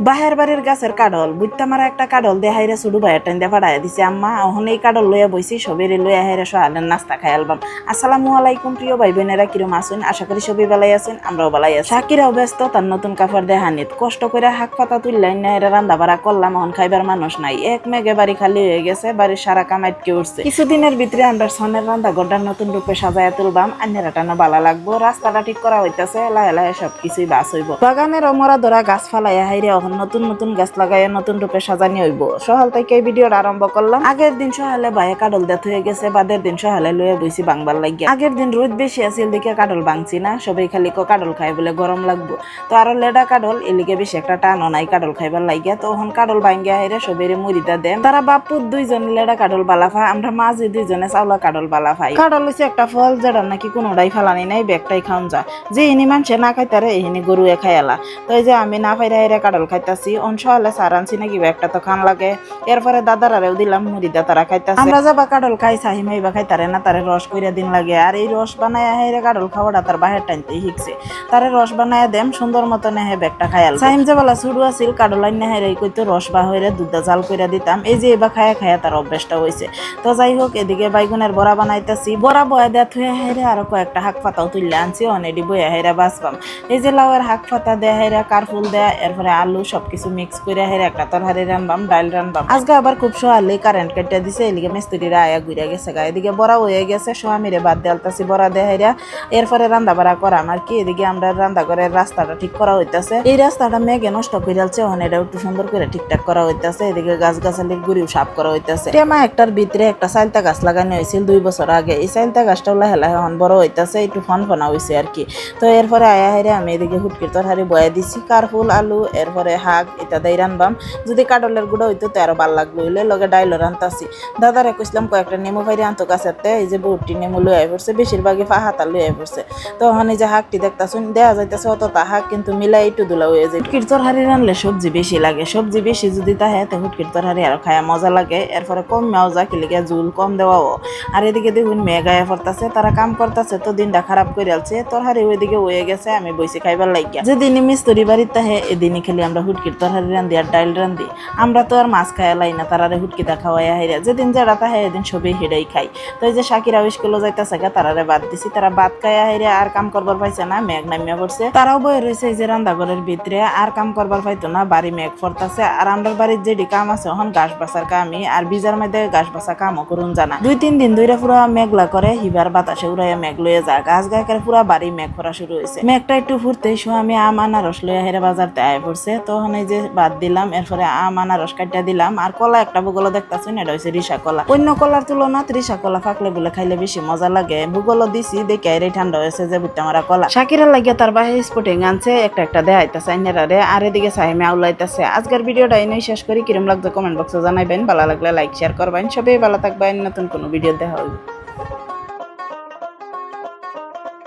বাহের বাড়ির গাছের কাডল বুঝতে মারা একটা কাডল দিয়ে হাইরে সুডু বাইর টাইন দিয়ে ফাড়াই দিছে, আম্মা ওহন এই কাডল লইয়া বইছি, সবেরে লইয়া হাইরে সহালের নাস্তা খাই আলবাম। আসসালামু আলাইকুম প্রিয় ভাই বোনেরা কিরম আছেন? আশা করি সবই বেলাই আছেন, আমরাও বেলাই আছি। শাকিরাও ব্যস্ত, তার নতুন কাপড় দিয়ে হানিত কষ্ট করে হাক পাতা তুললেন না এরা রান্না বাড়া করলাম এখন খাইবার মানুষ নাই। এক মেঘে বাড়ি খালি হয়ে গেছে, বাড়ির সারা কামাইটকে উঠছে। কিছুদিনের ভিতরে আমরা সনের রান্না গড্ডার নতুন রূপে সাজায় তুলবাম, আন্যেরা টানা বালা লাগবো, রাস্তাটা ঠিক করা হইতাছে, লাহে লাহে সবকিছুই বাস হইব। বাগানের অমরা ধরা গাছ ফালাইয়া হাইরে এখন নতুন নতুন গাছ লাগাইয়া নতুন রূপে সাজানি হইব। সহাল থেকে এই ভিডিওটা আরম্ভ করলাম। আগের দিন সহালে ভাইয়ে কাডল দেত হয়ে গেছে, বাদের দিন সহালে লইয়া বইছি বাংবার লাগিয়া। আগের দিন রোদ বেশি আছিল দেখে কাডল ভাঙছি না, সবাই খালি ক কাডল খাই বলে গরম লাগবো। তো আরও লেডা কাডল, এলিগে বেশি একটা টানও নাই কাডল খাইবার লাগিয়া। তো এখন কাডল ভাঙ্গিয়া হাইরে সবেরে মুড়িটা দেন। তারা বাপুর দুইজন লেডা কাডল বালা খায় আমরা মাঝে দুইজনে চাউলা কাডল বালা খাই কাডল হচ্ছে একটা ফল, যেটা নাকি কোনো কোনোটাই ফালানি নাই ব্যাগটাই খাওন যা। যে ইনি মানুষে না খাইতারে এহিনি গরুয়ে খাইয়ালা। তো এই যে আমি না ফাইরা হাইরে কাডল খাইতাছি। হলে সার আনছি নাকি, একটা তো খান লাগে। এরপরে দাদারারেও দিলাম মুড়িদা তারা খাইতাছে। আমরা যাবা কাডল খাই সাহি মাইবা খাইতারে না তারে রস কইরা দিন লাগে। আর এই রস বানায় হাইরে কাডল খাওয়াটা তার বাহের টাইনতে শিখছে। তারে রস বানায় দেম, সুন্দর মতো নেহে ব্যাগটা খাইয়াল সাইম যে বেলা শুরু আছিল কাডল আইন হেরে কইতো রস বা হইরে দুধটা জাল কইরা দিতাম। এই যে এবার খায়া খায়া তার অভ্যাসটা হয়েছে তো যাই হোক, এদিকে বাইগুনের বড়া বানাইতাছি। বড়া বয়া দেয়া থুয়ে হেরে আরও কয়েকটা হাক পাতাও তুললে আনছি অনেডি বয়া হেরা বাঁচবাম। এই যে লাউয়ের হাক পাতা দেয়া হেরা কারফুল দেয়া, এরপরে আলু সবকিছু মিক্স করে হেরে একটা তরহারি রানবাম ডাল রানবাম আজকে আবার খুব সহালে কারেন্ট কেটে দিছে, এদিকে মিস্ত্রিরা আয়া ঘুরে গেছে গা। এদিকে বড়া হয়ে গেছে সোয়ামিরে বাদ দেলতাছি বড়া দেয়া হেরা এরপরে রান্না বাড়া করা আমার কি? এদিকে আমরা রান্দা করে রাস্তাটা ঠিক করা হইতাছে। এই রাস্তাটা মেঘে নষ্ট করে যাচ্ছে ওখানে এটা একটু সুন্দর করে ঠিকঠাক করা হইতাছে। এদিকে গাছ গাছালির গুড়িও সাফ করা হইতাছে। টেমা একটার ভিতরে একটা সাইলতা গাছ লাগানো হয়েছিল দুই বছর আগে। এই সাইলতা গাছটা লাহে লাহে এখন বড় হইতাছে, একটু ফন ফনা হয়েছে আর কি। তো এরপরে আয়া হেরে আমি এদিকে হুটকির তরহারি বয়া দিছি কারফুল আলু, এরপরে শাক এটা দেই রানবাম। যদি কাডলের গুঁড়ো হইতো তো আরও ভালো লাগল হইলে লগে ডাইলও রান্তাছি। দাদারে কইছিলাম, কয়েকটা নেমু ফাইরে আনতো কাছেতে এই যে বুটটি নেমু আই পড়ছে, বেশিরভাগই ফাহাতা লই আই পড়ছে। তো ওখানে যে হাকটি দেখতাছুন, দেয়া যাইতেছে অত তাহাক কিন্তু মিলাই একটু দুলা হয়ে যায়। হুটকির তরহারি রানলে সবজি বেশি লাগে। সবজি বেশি যদি তাহে, তো হুটকির তরহারি আরও খায়া মজা লাগে। এরপরে কম মেও যা কিলিকে জুল কম দেওয়াও। আর এদিকে দেখুন মেয়ে গায়ে পড়তাছে, তারা কাম করতেছে, তো দিনটা খারাপ করে আলছে। তরহারি ওইদিকে হয়ে গেছে, আমি বইসি খাইবার লাগিয়া যেদিনই মিস্তরি বাড়ির তাহে এদিনই খেলি আমরা হুটকির তরহারি রান্ধি আর ডাইল রান্ধি। আমরা তো আর মাছ খাইয়া লাই না, তারারে হুটকিটা খাওয়াইয়া হাইরা। যেদিন যারা তাহে এদিন সবই হেডাই খাই তো এই যে শাকিরা স্কুলে যাইতেছে গা, তারারে বাদ দিছি। তারা বাদ খাইয়া হাইরা আর কাম করবার পাইছে না, মেঘ নামিয়া পড়ছে। তারাও বয়ে রয়েছে এই যে রান্নাঘরের ভিতরে, আর কাম করবার পাইতো না, বাড়ি মেঘ পড়তাছে আর আমরার বাড়ির যেটি কাম আছে এখন গাছ বাসার কামই। আর বিজার মধ্যে গাছ বাসা কামও করুন জানা। দুই তিন দিন ধরে পুরা মেঘলা করে, হিবার বাতাসে উড়াইয়া মেঘ লইয়া যায়। গাছ গায়ের পুরা বাড়ি মেঘ পড়া শুরু হয়েছে মেঘটা একটু ফুরতে আমি আম, আনারস লইয়া হেরে বাজারতে আয় পড়ছে। তখন এই যে বাদ দিলাম, এরপরে আম আনারস কাটিয়া দিলাম, আর কলা একটা ভূগোল দেখতাছি এটা হয়েছে রিসা কলা। অন্য কলার তুলনাত রিসা কলা ফাকলে বলে খাইলে বেশি মজা লাগে। ভূগোল দিছি, দেখে এর ঠান্ডা হয়েছে যে বুঝতে আমার কলা। শাকিরা লাগিয়া তার বাহির স্পোর্টিং আনছে, একটা একটা দেখাইতেছে আইনারে আর এদিকে সাহেমে আউলাইতেছে আজকের ভিডিওটা এনেই শেষ করি। কিরম লাগছে কমেন্ট বক্সে জানাইবেন। ভালো লাগলে লাইক শেয়ার করবেন। সবাই ভালো থাকবেন। নতুন কোনো ভিডিও দেখা হবে